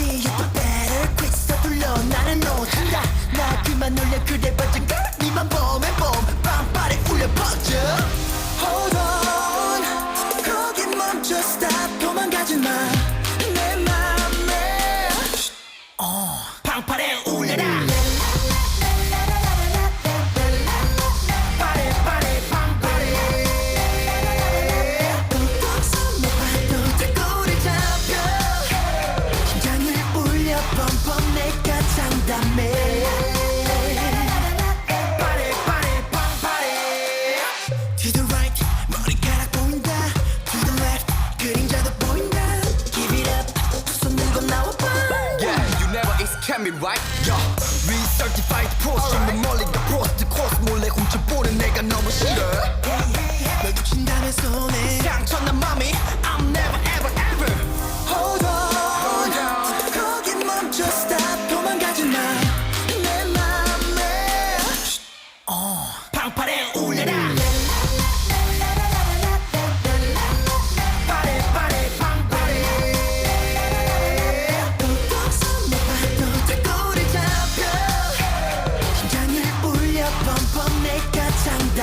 없지 You 퀵서플러, 나는 놓친다. 나 그만 놀려 그래 봐줘 니만 봄에 봄 빵빠레 울려 퍼져. Hold on. 거기 멈춰 stop. 도망가지 마내 맘에. 어, 방파레 understand me right? Yeah. the pros more like 다 프로스트 코스 몰래 훔쳐보는 내가 너무 싫어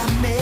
I